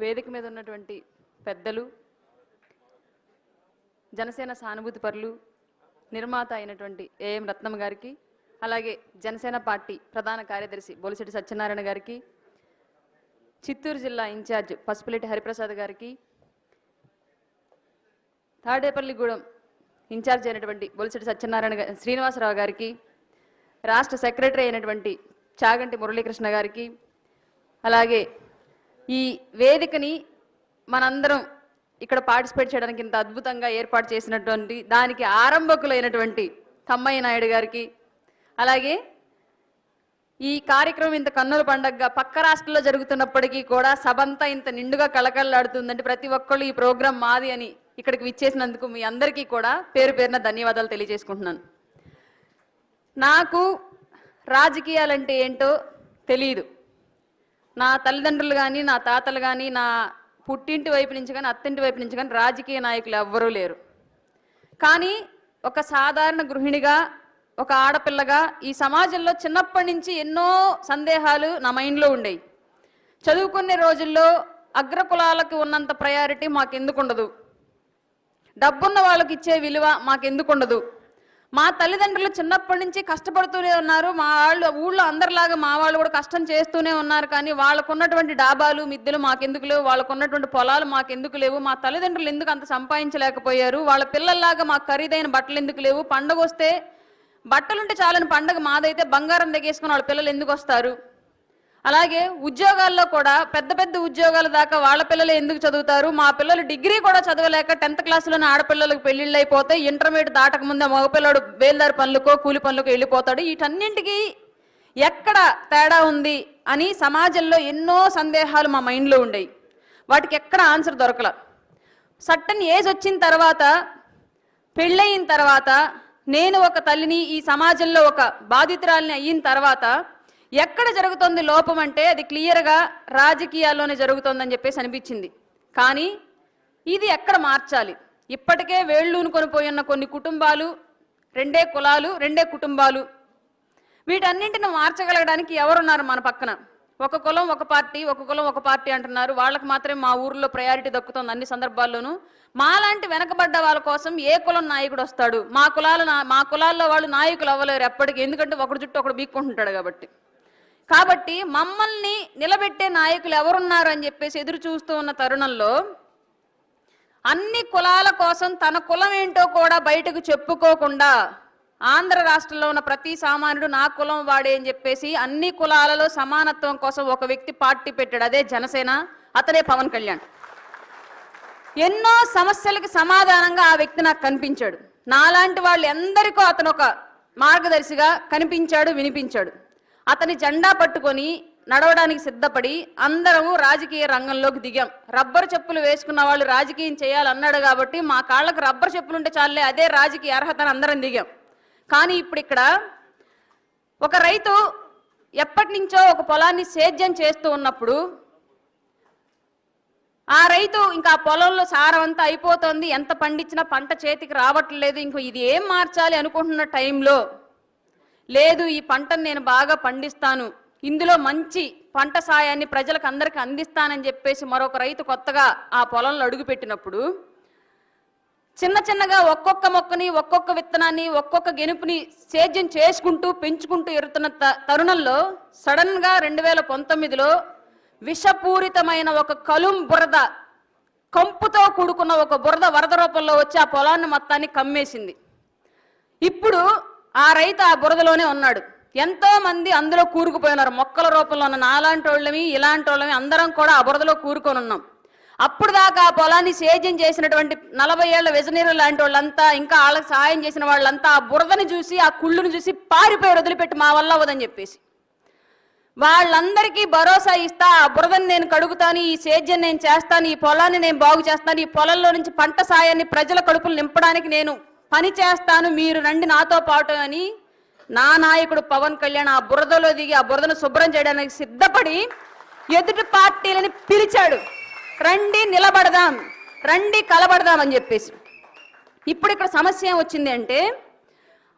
వేదిక మీద ఉన్నటువంటి పెద్దలు జనసేన సానుభూతి పరులు నిర్మాత అయినటువంటి ఏఎం రత్నం గారికి అలాగే జనసేన పార్టీ ప్రధాన కార్యదర్శి బొలిశెట్టి సత్యనారాయణ గారికి చిత్తూరు జిల్లా ఇన్ఛార్జ్ పసుపులెట్టి హరిప్రసాద్ గారికి తాడేపల్లిగూడెం ఇన్ఛార్జ్ అయినటువంటి బొలిశెట్టి సత్యనారాయణ శ్రీనివాసరావు గారికి రాష్ట్ర సెక్రటరీ అయినటువంటి చాగంటి మురళీకృష్ణ గారికి అలాగే ఈ వేదికని మనందరం ఇక్కడ పార్టిసిపేట్ చేయడానికి ఇంత అద్భుతంగా ఏర్పాటు చేసినటువంటి దానికి ఆరంభకులైనటువంటి తమ్మయ్య నాయుడు గారికి అలాగే ఈ కార్యక్రమం ఇంత కన్నుల పండగగా పక్క రాష్ట్రంలో జరుగుతున్నప్పటికీ కూడా సభంతా ఇంత నిండుగా కళకళలాడుతుందంటే ప్రతి ఒక్కళ్ళు ఈ ప్రోగ్రాం మాది అని ఇక్కడికి విచ్చేసినందుకు మీ అందరికీ కూడా పేరు పేరున ధన్యవాదాలు తెలియజేసుకుంటున్నాను. నాకు రాజకీయాలంటే ఏంటో తెలియదు నా తల్లిదండ్రులు కానీ నా తాతలు కానీ నా పుట్టింటి వైపు నుంచి కానీ అత్తింటి వైపు నుంచి కానీ రాజకీయ నాయకులు ఎవ్వరూ లేరు. కానీ ఒక సాధారణ గృహిణిగా ఒక ఆడపిల్లగా ఈ సమాజంలో చిన్నప్పటి నుంచి ఎన్నో సందేహాలు నా మైండ్లో ఉండేవి చదువుకునే రోజుల్లో అగ్రకులాలకు ఉన్నంత ప్రయారిటీ మాకెందుకు ఉండదు డబ్బున్న వాళ్ళకి ఇచ్చే విలువ మాకెందుకు ఉండదు మా తల్లిదండ్రులు చిన్నప్పటి నుంచి కష్టపడుతూనే ఉన్నారు. మా వాళ్ళు ఊళ్ళో అందరిలాగా మా వాళ్ళు కూడా కష్టం చేస్తూనే ఉన్నారు. కానీ వాళ్ళకు ఉన్నటువంటి డాబాలు మిద్దెలు మాకెందుకు లేవు. వాళ్ళకు ఉన్నటువంటి పొలాలు మాకెందుకు లేవు. మా తల్లిదండ్రులు ఎందుకు అంత సంపాదించలేకపోయారు? వాళ్ళ పిల్లల్లాగా మాకు ఖరీదైన బట్టలు ఎందుకు లేవు? పండగ వస్తే బట్టలుంటే చాలని పండగ మాదైతే బంగారం దిగేసుకుని వాళ్ళ పిల్లలు ఎందుకు వస్తారు? అలాగే ఉద్యోగాల్లో కూడా పెద్ద పెద్ద ఉద్యోగాల దాకా వాళ్ళ పిల్లలు ఎందుకు చదువుతారు? మా పిల్లలు డిగ్రీ కూడా చదవలేక టెన్త్ క్లాస్లోనే ఆడపిల్లలకు పెళ్ళిళ్ళు అయిపోతే ఇంటర్మీడియట్ దాటక ముందే మగపిల్లడు బేల్దారి పనులకో కూలి పనులకు వెళ్ళిపోతాడు. వీటన్నింటికి ఎక్కడ తేడా ఉంది అని సమాజంలో ఎన్నో సందేహాలు మా మైండ్లో ఉండేవి వాటికి ఎక్కడ ఆన్సర్ దొరకల. సట్టన్ ఏజ్ వచ్చిన తర్వాత పెళ్ళయిన తర్వాత నేను ఒక తల్లిని ఈ సమాజంలో ఒక బాధితురాలిని అయిన తర్వాత ఎక్కడ జరుగుతుంది లోపం అంటే అది క్లియర్గా రాజకీయాల్లోనే జరుగుతోందని చెప్పేసి అనిపించింది. కానీ ఇది ఎక్కడ మార్చాలి? ఇప్పటికే వేళ్ళూను పోయిన కొన్ని కుటుంబాలు రెండే కులాలు రెండే కుటుంబాలు. వీటన్నింటిని మార్చగలగడానికి ఎవరున్నారు మన పక్కన? ఒక కులం ఒక పార్టీ ఒక కులం ఒక పార్టీ అంటున్నారు. వాళ్ళకి మాత్రమే మా ఊర్లో ప్రయారిటీ దక్కుతుంది అన్ని సందర్భాల్లోనూ. మాలాంటి వెనకబడ్డ వాళ్ళ కోసం ఏ కులం నాయకుడు వస్తాడు? మా కులాల మా కులాల్లో వాళ్ళు నాయకులు అవ్వలేరు ఎప్పటికీ. ఎందుకంటే ఒకటి చుట్టూ ఒకడు బీక్కుంటుంటాడు కాబట్టి. కాబట్టి మమ్మల్ని నిలబెట్టే నాయకులు ఎవరున్నారు అని చెప్పేసి ఎదురు చూస్తూ ఉన్న తరుణంలో అన్ని కులాల కోసం తన కులం ఏంటో కూడా బయటకు చెప్పుకోకుండా ఆంధ్ర రాష్ట్రంలో ఉన్న ప్రతి సామాన్యుడు నా కులం వాడే అని చెప్పేసి అన్ని కులాలలో సమానత్వం కోసం ఒక వ్యక్తి పార్టీ పెట్టాడు. అదే జనసేన అతనే పవన్ కళ్యాణ్. ఎన్నో సమస్యలకి సమాధానంగా ఆ వ్యక్తి నాకు కనిపించాడు. నాలాంటి వాళ్ళు ఎందరికో అతను ఒక మార్గదర్శిగా కనిపించాడు వినిపించాడు. అతని జెండా పట్టుకొని నడవడానికి సిద్ధపడి అందరము రాజకీయ రంగంలోకి దిగాం. రబ్బర్ చెప్పులు వేసుకున్న వాళ్ళు రాజకీయం చేయాలన్నాడు కాబట్టి మా కాళ్ళకు రబ్బర్ చెప్పులు ఉంటే చాలే అదే రాజకీయ అర్హత అని అందరం దిగాం. కానీ ఇప్పుడు ఇక్కడ ఒక రైతు ఎప్పటి నుంచో ఒక పొలాన్ని సేద్యం చేస్తూ ఉన్నప్పుడు ఆ రైతు ఇంకా ఆ పొలంలో సారం అంతా అయిపోతుంది ఎంత పండించినా పంట చేతికి రావట్లేదు ఇంకో ఇది ఏం మార్చాలి అనుకుంటున్న టైంలో లేదు ఈ పంటను నేను బాగా పండిస్తాను. ఇందులో మంచి పంట సాయాన్ని ప్రజలకు అందరికీ అందిస్తానని చెప్పేసి మరొక రైతు కొత్తగా ఆ పొలంలో అడుగుపెట్టినప్పుడు చిన్న చిన్నగా ఒక్కొక్క మొక్కని ఒక్కొక్క విత్తనాన్ని ఒక్కొక్క గెనుపుని సేద్యం చేసుకుంటూ పెంచుకుంటూ ఎరుతున్న త- తరుణంలో సడన్గా రెండు వేల పంతొమ్మిదిలో విషపూరితమైన ఒక కలుం బురద కంపుతో కూడుకున్న ఒక బురద వరద రూపంలో వచ్చి ఆ పొలాన్ని మొత్తాన్ని కమ్మేసింది. ఇప్పుడు ఆ రైతు ఆ బురదలోనే ఉన్నాడు. ఎంతో మంది అందులో కూరుకుపోయినారు. మొక్కల రూపంలో ఉన్న నాలాంటి వాళ్ళమి ఇలాంటి వాళ్ళమి అందరం కూడా ఆ బురదలో కూరుకొని ఉన్నాం. అప్పుడు దాకా ఆ పొలాన్ని సేద్యం చేసినటువంటి నలభై ఏళ్ళ వెజనీరు లాంటి వాళ్ళంతా ఇంకా వాళ్ళకి సహాయం చేసిన వాళ్ళంతా ఆ బురదని చూసి ఆ కుళ్ళును చూసి పారిపోయి వదిలిపెట్టి మా వల్ల అవ్వదని చెప్పేసి. వాళ్ళందరికీ భరోసా ఇస్తా ఆ బురదని నేను కడుగుతాను ఈ సేద్యం నేను చేస్తాను ఈ పొలాన్ని నేను బాగు చేస్తాను ఈ పొలంలో నుంచి పంట సాయాన్ని ప్రజల కడుపులు నింపడానికి నేను పని చేస్తాను మీరు రండి నాతో పాటు అని నా నాయకుడు పవన్ కళ్యాణ్ ఆ బురదలో దిగి ఆ బురదను శుభ్రం చేయడానికి సిద్ధపడి ఎదుటి పార్టీలని పిలిచాడు. రండి నిలబడదాం రండి కలబడదాం అని చెప్పేసి. ఇప్పుడు ఇక్కడ సమస్య ఏం వచ్చింది అంటే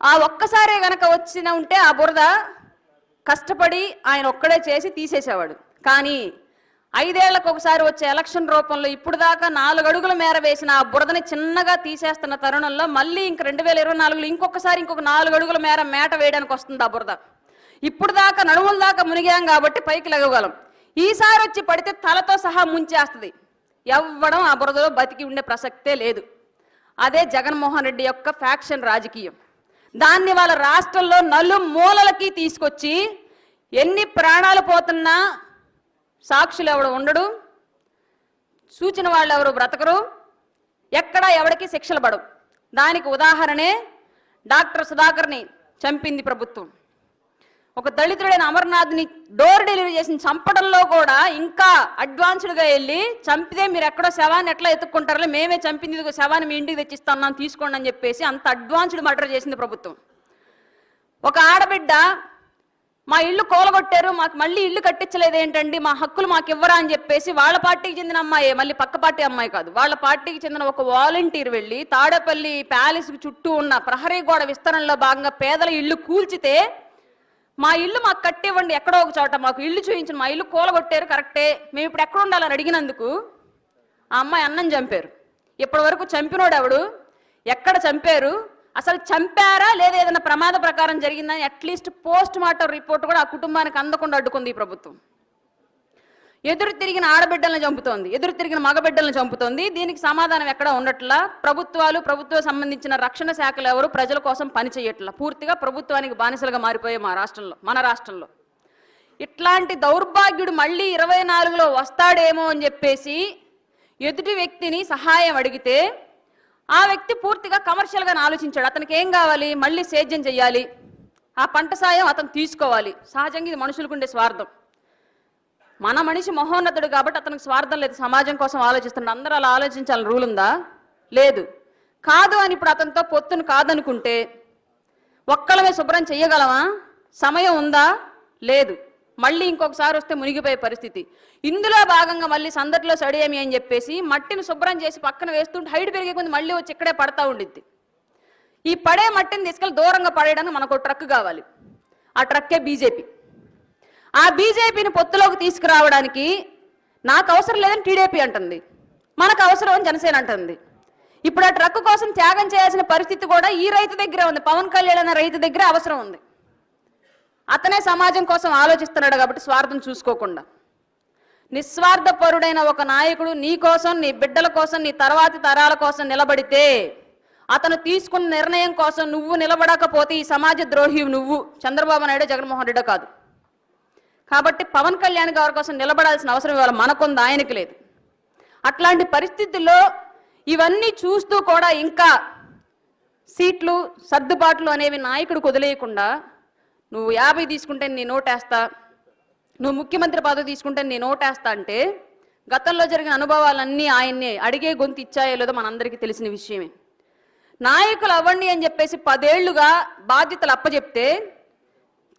ఆ ఒక్కసారే గనక వచ్చిన ఉంటే ఆ బురద కష్టపడి ఆయన ఒక్కడే చేసి తీసేసేవాడు. కానీ ఐదేళ్ళకు ఒకసారి వచ్చే ఎలక్షన్ రూపంలో ఇప్పుడు దాకా నాలుగు అడుగుల మేర వేసిన ఆ బురదని చిన్నగా తీసేస్తున్న తరుణంలో మళ్ళీ ఇంక రెండు వేల ఇరవై నాలుగులో ఇంకొకసారి ఇంకొక నాలుగు అడుగుల మేర మేట వేయడానికి వస్తుంది ఆ బురద. ఇప్పుడు దాకా నడుముల దాకా మునిగాం కాబట్టి పైకి లెగగలం ఈసారి వచ్చి పడితే తలతో సహా ముంచేస్తుంది. ఎవ్వడం ఆ బురదలో బతికి ఉండే ప్రసక్తే లేదు. అదే జగన్మోహన్ రెడ్డి యొక్క ఫ్యాక్షన్ రాజకీయం. దాన్ని వాళ్ళ రాష్ట్రంలో నలు మూలలకి తీసుకొచ్చి ఎన్ని ప్రాణాలు పోతున్నా సాక్షులు ఎవడు ఉండడు సూచన వాళ్ళు ఎవరు బ్రతకరు ఎక్కడ ఎవడికి శిక్షలు పడవు. దానికి ఉదాహరణే డాక్టర్ సుధాకర్ని చంపింది ప్రభుత్వం. ఒక దళితుడైన అమర్నాథ్ని డోర్ డెలివరీ చేసి చంపడంలో కూడా ఇంకా అడ్వాన్స్డ్గా వెళ్ళి చంపితే మీరు ఎక్కడో శవాన్ని ఎట్లా ఎత్తుక్కుంటారో మేమే చంపింది ఇదిగో శవాన్ని మీ ఇంటికి తెచ్చిస్తాను తీసుకోండి అని చెప్పేసి అంత అడ్వాన్స్డ్ మర్డర్ చేసింది ప్రభుత్వం. ఒక ఆడబిడ్డ మా ఇల్లు కూలగొట్టారు మాకు మళ్ళీ ఇల్లు కట్టించలేదు ఏంటండి? మా హక్కులు మాకు ఇవ్వరా అని చెప్పేసి వాళ్ళ పార్టీకి చెందిన అమ్మాయి మళ్ళీ పక్క పార్టీ అమ్మాయి కాదు. వాళ్ళ పార్టీకి చెందిన ఒక వాలంటీర్ వెళ్ళి తాడేపల్లి ప్యాలెస్ చుట్టూ ఉన్న ప్రహరీ గోడ విస్తరణలో భాగంగా పేదల ఇల్లు కూల్చితే మా ఇల్లు మాకు కట్టివ్వండి ఎక్కడో ఒక చోట. మాకు ఇల్లు చూపించండి మా ఇల్లు కూలగొట్టారు కరెక్టే. మేము ఇప్పుడు ఎక్కడ ఉండాలని అడిగినందుకు ఆ అమ్మాయి అన్నం చంపారు. ఇప్పటి వరకు చంపినోడు ఎవడు? ఎక్కడ చంపారు? అసలు చంపారా లేదా ఏదైనా ప్రమాద ప్రకారం జరిగిందని అట్లీస్ట్ పోస్ట్ మార్టం రిపోర్ట్ కూడా ఆ కుటుంబానికి అందకుండా అడ్డుకుంది ఈ ప్రభుత్వం. ఎదురు తిరిగిన ఆడబిడ్డలను చంపుతోంది ఎదురు తిరిగిన మగబిడ్డలను చంపుతోంది. దీనికి సమాధానం ఎక్కడ ఉండట్లా? ప్రభుత్వాలు ప్రభుత్వ సంబంధించిన రక్షణ శాఖలు ఎవరు ప్రజల కోసం పనిచేయట్లా పూర్తిగా ప్రభుత్వానికి బానిసలుగా మారిపోయే మా రాష్ట్రంలో మన రాష్ట్రంలో. ఇట్లాంటి దౌర్భాగ్యుడు మళ్ళీ ఇరవై నాలుగులో వస్తాడేమో అని చెప్పేసి ఎదుటి వ్యక్తిని సహాయం అడిగితే ఆ వ్యక్తి పూర్తిగా కమర్షియల్గా ఆలోచించాడు. అతనికి ఏం కావాలి? మళ్ళీ సేద్యం చేయాలి ఆ పంట సాయం అతను తీసుకోవాలి. సహజంగా ఇది మనుషులకు ఉండే స్వార్థం. మన మనిషి మహోన్నతుడు కాబట్టి అతనికి స్వార్థం లేదు. సమాజం కోసం ఆలోచిస్తున్నాడు అందరూ అలా ఆలోచించాలని రూల్ ఉందా? లేదు. కాదు అని ఇప్పుడు అతనితో పొత్తును కాదనుకుంటే ఒక్కలమే శుభ్రం చేయగలవా సమయం ఉందా? లేదు. మళ్ళీ ఇంకొకసారి వస్తే మునిగిపోయే పరిస్థితి. ఇందులో భాగంగా మళ్ళీ సందట్లో సడియేమి అని చెప్పేసి మట్టిని శుభ్రం చేసి పక్కన వేస్తుంటే హైట్ పెరిగే కొంది మళ్ళీ వచ్చి ఇక్కడే పడతా ఉండిద్ది. ఈ పడే మట్టిని తీసుకెళ్ళి దూరంగా పడేయడానికి మనకు ట్రక్ కావాలి. ఆ ట్రక్కే బీజేపీ. ఆ బీజేపీని పొత్తులోకి తీసుకురావడానికి నాకు అవసరం లేదని టీడీపీ అంటుంది. మనకు అవసరం అని జనసేన అంటుంది. ఇప్పుడు ఆ ట్రక్ కోసం త్యాగం చేయాల్సిన పరిస్థితి కూడా ఈ రైతు దగ్గర ఉంది. పవన్ కళ్యాణ్ అనే రైతు దగ్గర అవసరం ఉంది. అతనే సమాజం కోసం ఆలోచిస్తున్నాడు కాబట్టి స్వార్థం చూసుకోకుండా. నిస్వార్థపరుడైన ఒక నాయకుడు నీ కోసం నీ బిడ్డల కోసం నీ తర్వాతి తరాల కోసం నిలబడితే అతను తీసుకున్న నిర్ణయం కోసం నువ్వు నిలబడకపోతే ఈ సమాజ ద్రోహి నువ్వు. చంద్రబాబు నాయుడు జగన్మోహన్ రెడ్డి కాదు. కాబట్టి పవన్ కళ్యాణ్ గారి కోసం నిలబడాల్సిన అవసరం ఇవాళ మనకుంది ఆయనకి లేదు. అట్లాంటి పరిస్థితుల్లో ఇవన్నీ చూస్తూ కూడా ఇంకా సీట్లు సర్దుబాట్లు అనేవి నాయకుడు వదిలేయకుండా నువ్వు యాభై తీసుకుంటే నేను ఓటేస్తా నువ్వు ముఖ్యమంత్రి పదవి తీసుకుంటే నేను నోటేస్తా అంటే గతంలో జరిగిన అనుభవాలన్నీ ఆయన్ని అడిగే గొంతు ఇచ్చాయో లేదో మనందరికీ తెలిసిన విషయమే. నాయకులు అవ్వండి అని చెప్పేసి పదేళ్ళుగా బాధ్యతలు అప్పచెప్తే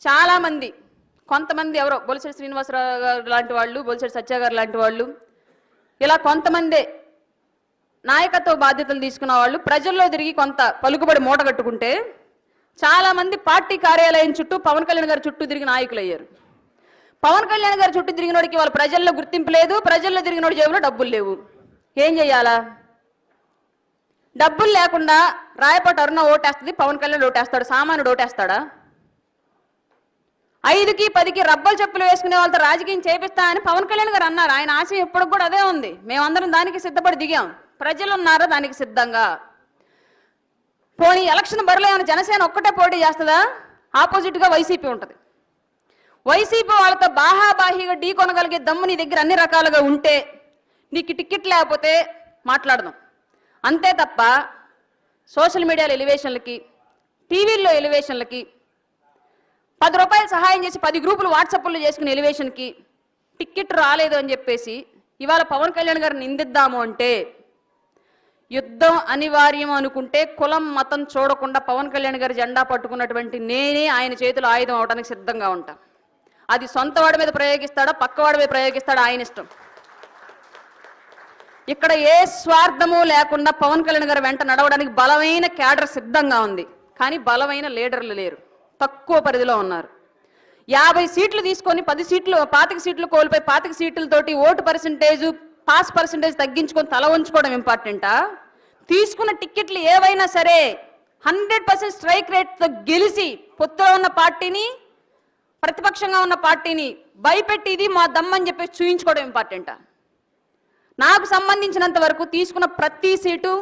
చాలామంది కొంతమంది ఎవరో బొలిశెట్టి శ్రీనివాసరావు గారు లాంటి వాళ్ళు బొలిశెట్టి సత్య గారు లాంటి వాళ్ళు ఇలా కొంతమందే నాయకత్వ బాధ్యతలు తీసుకున్న వాళ్ళు ప్రజల్లో తిరిగి కొంత పలుకుబడి మూట కట్టుకుంటే చాలా మంది పార్టీ కార్యాలయం చుట్టూ పవన్ కళ్యాణ్ గారి చుట్టూ తిరిగి నాయకులు అయ్యారు పవన్ కళ్యాణ్ గారి చుట్టూ తిరిగినోడికి వాళ్ళ ప్రజల్లో గుర్తింపు లేదు ప్రజల్లో తిరిగినోడి జేబులో డబ్బులు లేవు. ఏం చెయ్యాలా డబ్బులు లేకుండా రాయపాటి అరుణ ఓటేస్తుంది పవన్ కళ్యాణ్ ఓటేస్తాడు సామాన్యుడు ఓటేస్తాడా? ఐదుకి పదికి రబ్బలు చెప్పులు వేసుకునే వాళ్ళతో రాజకీయం చేపిస్తా అని పవన్ కళ్యాణ్ గారు అన్నారు. ఆయన ఆశయం ఎప్పుడు కూడా అదే ఉంది. మేమందరం దానికి సిద్ధపడి దిగాం. ప్రజలు ఉన్నారా దానికి సిద్ధంగా? పోనీ ఎలక్షన్ బరిలో ఏమైనా జనసేన ఒక్కటే పోటీ చేస్తుందా? ఆపోజిట్గా వైసీపీ ఉంటుంది. వైసీపీ వాళ్ళతో బాహాబాహిగా ఢీ కొనగలిగే దమ్ము నీ దగ్గర అన్ని రకాలుగా ఉంటే నీకు టికెట్ లేకపోతే మాట్లాడదాం. అంతే తప్ప సోషల్ మీడియాలో ఎలివేషన్లకి టీవీల్లో ఎలివేషన్లకి పది రూపాయలు సహాయం చేసి పది గ్రూపులు వాట్సాప్లో చేసుకునే ఎలివేషన్కి టికెట్ రాలేదు అని చెప్పేసి ఇవాళ పవన్ కళ్యాణ్ గారిని నిందిద్దాము అంటే యుద్ధం అనివార్యం అనుకుంటే కులం మతం చూడకుండా పవన్ కళ్యాణ్ గారి జెండా పట్టుకున్నటువంటి నేనే ఆయన చేతులు ఆయుధం అవడానికి సిద్ధంగా ఉంటా. అది సొంత వాడి మీద ప్రయోగిస్తాడా పక్కవాడి మీద ప్రయోగిస్తాడా ఆయన ఇష్టం. ఇక్కడ ఏ స్వార్థము లేకుండా పవన్ కళ్యాణ్ గారు వెంట నడవడానికి బలమైన క్యాడర్ సిద్ధంగా ఉంది. కానీ బలమైన లీడర్లు లేరు. తక్కువ పరిధిలో ఉన్నారు. యాభై సీట్లు తీసుకొని పది సీట్లు పాతిక సీట్లు కోల్పోయి పాతిక సీట్లతోటి ఓటు పర్సంటేజు పాస్ పర్సంటేజ్ తగ్గించుకొని తల ఉంచుకోవడం ఇంపార్టెంటా? తీసుకున్న టిక్కెట్లు ఏవైనా సరే హండ్రెడ్ పర్సెంట్ స్ట్రైక్ రేట్తో గెలిచి పొత్తులో ఉన్న పార్టీని ప్రతిపక్షంగా ఉన్న పార్టీని భయపెట్టి ఇది మా దమ్మని చెప్పేసి చూయించుకోవడం ఇంపార్టెంటా? నాకు సంబంధించినంత వరకు తీసుకున్న ప్రతి సీటు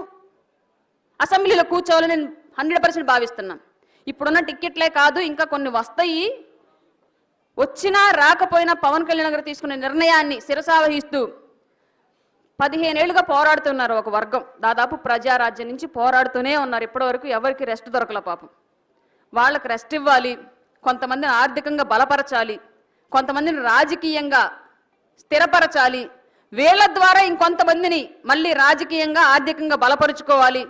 అసెంబ్లీలో కూర్చోవాలని నేను హండ్రెడ్ పర్సెంట్ భావిస్తున్నాను ఇప్పుడున్న టిక్కెట్లే కాదు ఇంకా కొన్ని వస్తాయి. వచ్చినా రాకపోయినా పవన్ కళ్యాణ్ గారు తీసుకున్న నిర్ణయాన్ని శిరసావహిస్తూ పదిహేనేళ్ళుగా పోరాడుతున్నారు ఒక వర్గం. దాదాపు ప్రజారాజ్యం నుంచి పోరాడుతూనే ఉన్నారు. ఇప్పటివరకు ఎవరికి రెస్ట్ దొరకల పాపం. వాళ్ళకి రెస్ట్ ఇవ్వాలి. కొంతమందిని ఆర్థికంగా బలపరచాలి. కొంతమందిని రాజకీయంగా స్థిరపరచాలి. వీళ్ళ ద్వారా ఇంకొంతమందిని మళ్ళీ రాజకీయంగా ఆర్థికంగా బలపరుచుకోవాలి.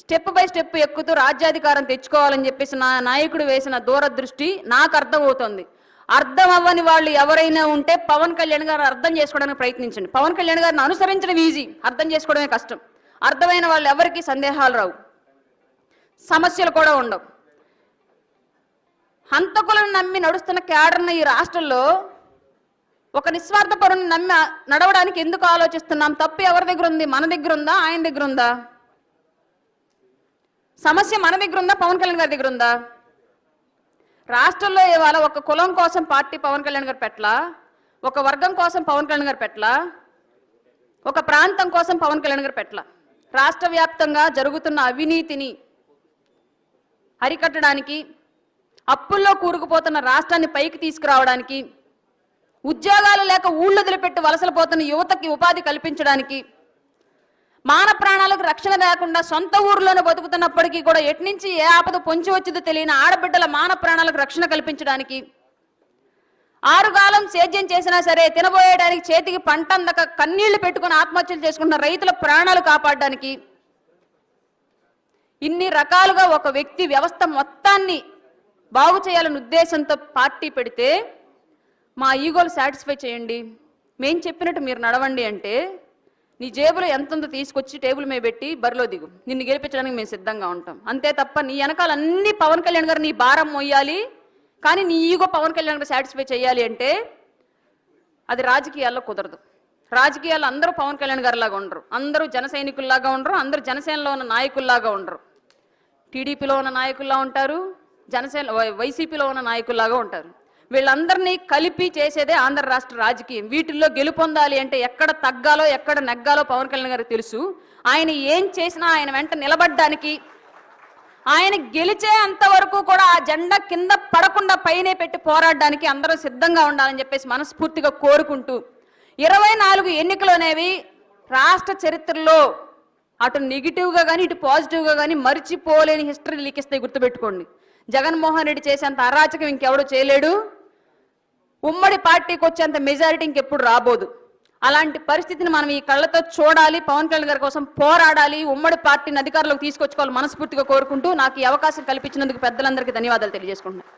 స్టెప్ బై స్టెప్ ఎక్కుతూ రాజ్యాధికారం తెచ్చుకోవాలని చెప్పేసి నా నాయకుడు వేసిన దూరదృష్టి నాకు అర్థమవుతుంది. అర్థం అవ్వని వాళ్ళు ఎవరైనా ఉంటే పవన్ కళ్యాణ్ గారు అర్థం చేసుకోవడానికి ప్రయత్నించండి. పవన్ కళ్యాణ్ గారిని అనుసరించడం ఈజీ అర్థం చేసుకోవడమే కష్టం. అర్థమైన వాళ్ళు ఎవరికి సందేహాలు రావు. సమస్యలు కూడా ఉండవు. హంతకులను నమ్మి నడుస్తున్న క్యాడర్న ఈ రాష్ట్రంలో ఒక నిస్వార్థ పరుని నమ్మి నడవడానికి ఎందుకు ఆలోచిస్తున్నాం? తప్పు ఎవరి దగ్గర ఉంది? మన దగ్గర ఉందా? ఆయన దగ్గర ఉందా? సమస్య మన దగ్గర ఉందా? పవన్ కళ్యాణ్ గారి దగ్గర ఉందా? రాష్ట్రంలో ఇవాళ ఒక కులం కోసం పార్టీ పవన్ కళ్యాణ్ గారు పెట్టలా? ఒక వర్గం కోసం పవన్ కళ్యాణ్ గారు పెట్టలా? ఒక ప్రాంతం కోసం పవన్ కళ్యాణ్ గారు పెట్ల రాష్ట్ర వ్యాప్తంగా జరుగుతున్న అవినీతిని అరికట్టడానికి అప్పుల్లో కూరుకుపోతున్న రాష్ట్రాన్ని పైకి తీసుకురావడానికి ఉద్యోగాలు లేక ఊళ్ళో వదిలిపెట్టి వలసలు పోతున్న యువతకి ఉపాధి కల్పించడానికి మాన ప్రాణాలకు రక్షణ లేకుండా సొంత ఊర్లోనే బతుకుతున్నప్పటికీ కూడా ఎట్నుంచి ఏ ఆపద పొంచి వచ్చిందో తెలియని ఆడబిడ్డల మాన ప్రాణాలకు రక్షణ కల్పించడానికి ఆరుగాలం సేద్యం చేసినా సరే తినబోయడానికి చేతికి పంట అందక కన్నీళ్ళు పెట్టుకుని ఆత్మహత్యలు చేసుకుంటున్న రైతుల ప్రాణాలు కాపాడడానికి ఇన్ని రకాలుగా ఒక వ్యక్తి వ్యవస్థ మొత్తాన్ని బాగు చేయాలనే ఉద్దేశంతో పార్టీ పెడితే మా ఈగోలు సాటిస్ఫై చేయండి. మేం చెప్పినట్టు మీరు నడవండి అంటే నీ జేబులో ఎంత తీసుకొచ్చి టేబుల్ మీద పెట్టి బరిలో దిగు. నిన్ను గెలిపించడానికి మేము సిద్ధంగా ఉంటాం. అంతే తప్ప నీ వెనకాల అన్ని పవన్ కళ్యాణ్ గారు నీ భారం మోయాలి. కానీ నీ ఈగో పవన్ కళ్యాణ్ గారు సాటిస్ఫై చేయాలి అంటే అది రాజకీయాల్లో కుదరదు. రాజకీయాల్లో అందరూ పవన్ కళ్యాణ్ గారిలాగా ఉండరు. అందరూ జన సైనికుల్లాగా ఉండరు. అందరూ జనసేనలో ఉన్న నాయకుల్లాగా ఉండరు. టీడీపీలో ఉన్న నాయకుల్లా ఉంటారు. జనసేన వై- వైసీపీలో ఉన్న నాయకుల్లాగా ఉంటారు. వీళ్ళందరినీ కలిపి చేసేదే ఆంధ్ర రాష్ట్ర రాజకీయం. వీటిల్లో గెలుపొందాలి అంటే ఎక్కడ తగ్గాలో ఎక్కడ నెగ్గాలో పవన్ కళ్యాణ్ గారికి తెలుసు. ఆయన ఏం చేసినా ఆయన వెంట నిలబడ్డానికి ఆయన గెలిచే అంతవరకు కూడా ఆ జెండా కింద పడకుండా పైనే పెట్టి పోరాడడానికి అందరూ సిద్ధంగా ఉండాలని చెప్పేసి మనస్ఫూర్తిగా కోరుకుంటూ ఇరవై నాలుగు ఎన్నికలు అనేవి రాష్ట్ర చరిత్రలో అటు నెగిటివ్గా కానీ ఇటు పాజిటివ్గా కానీ మర్చిపోలేని హిస్టరీ లీకిస్తాయి గుర్తుపెట్టుకోండి. జగన్మోహన్ రెడ్డి చేసేంత అరాచకం ఇంకెవడు చేయలేడు. ఉమ్మడి పార్టీకి వచ్చేంత మెజారిటీ ఇంకెప్పుడు రాబోదు. అలాంటి పరిస్థితిని మనం ఈ కళ్ళతో చూడాలి పవన్ కళ్యాణ్ గారి కోసం పోరాడాలి ఉమ్మడి పార్టీని అధికారంలోకి తీసుకొచ్చుకోవాలి మనస్ఫూర్తిగా కోరుకుంటూ నాకు ఈ అవకాశం కల్పించినందుకు పెద్దలందరికీ ధన్యవాదాలు తెలియజేసుకుంటున్నాను.